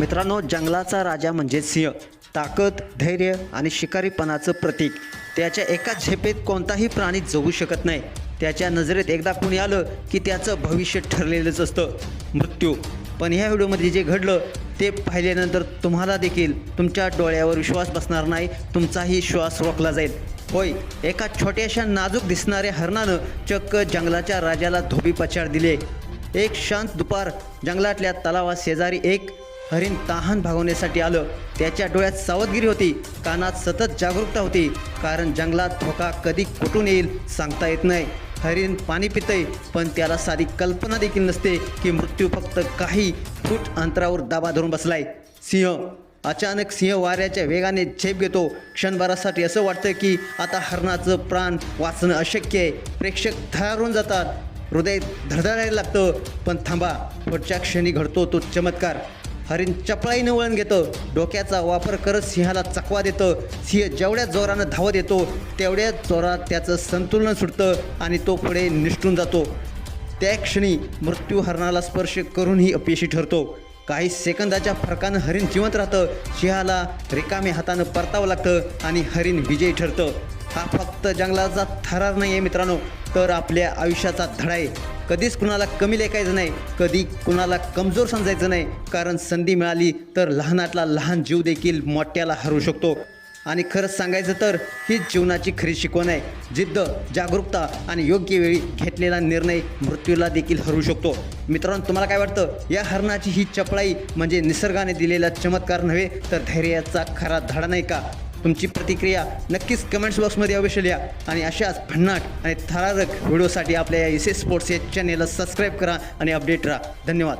मित्रांनो जंगलाचा राजा म्हणजे सिंह. ताकद धैर्य आणि शिकारीपणाचं प्रतीक. त्याच्या एका झेपेत कोणताही प्राणी जगू शकत नाही. त्याच्या नजरेत एकदा कुणी आलं की त्याचं भविष्य ठरलेलंच असतं. मृत्यू. पण ह्या व्हिडिओमध्ये जे घडलं ते पाहिल्यानंतर तुम्हाला देखील तुमच्या डोळ्यावर विश्वास बसणार नाही तुमचाही श्वास रोखला जाईल. होय एका छोट्याशा नाजूक दिसणाऱ्या हरणानं चक्क जंगलाच्या राजाला धोबी पछाड दिले. एक शांत दुपार जंगलातल्या तलावा शेजारी एक हरिण तहान भागवण्यासाठी आलं. त्याच्या डोळ्यात सावधगिरी होती. कानात सतत जागरूकता होती. कारण जंगलात धोका कधी कुठून येईल सांगता येत नाही. हरिण पाणी पितंय पण त्याला साधी कल्पना देखील नसते की मृत्यू फक्त काही फूट अंतरावर दाबा धरून बसलाय. सिंह अचानक सिंह वाऱ्याच्या वेगाने झेप घेतो. क्षणभरासाठी असं वाटतं की आता हरणाचं प्राण वाचणं अशक्य आहे. प्रेक्षक थरारून जातात. हृदय धडधडायला लागतं. पण थांबा पुढच्या क्षणी घडतो तो चमत्कार. हरिण चपळाईनं वळण घेतं. डोक्याचा वापर करत सिंहाला चकवा देतं. सिंह जेवढ्या जोरानं धावत येतो तेवढ्या जोरात त्याचं संतुलन सुटतं आणि तो पुढे निष्ठून जातो. त्या क्षणी मृत्यू हरणाला स्पर्श करूनही अपयशी ठरतो. काही सेकंदाच्या फरकानं हरिण जिवंत राहतं. सिंहाला रिकामे हातानं परतावं लागतं आणि हरिण विजयी ठरतं. हा फक्त जंगलाचा थरार नाही आहे मित्रांनो तर आपल्या आयुष्याचा धडा आहे. कधीच कुणाला कमी लेखायचं नाही कधी कुणाला कमजोर समजायचं नाही कारण संधी मिळाली तर लहानातला लहान जीव देखील मोठ्याला हरवू शकतो. आणि खरंच सांगायचं तर हीच जीवनाची खरी शिकवण आहे. जिद्द जागरूकता आणि योग्य वेळी घेतलेला निर्णय मृत्यूला देखील हरवू शकतो. मित्रांनो तुम्हाला काय वाटतं? या हरणाची ही चपळाई म्हणजे निसर्गाने दिलेला चमत्कार नव्हे तर धैर्याचा खरा धडा नाही का? तुमची प्रतिक्रिया नक्कीच कमेंट्स बॉक्समध्ये अवश्य लिहा. आणि अशाच भन्नाट आणि थरारक व्हिडिओसाठी आपल्या या एस एस स्पोर्ट्स या चॅनेलला सबस्क्राईब करा आणि अपडेट राहा. धन्यवाद.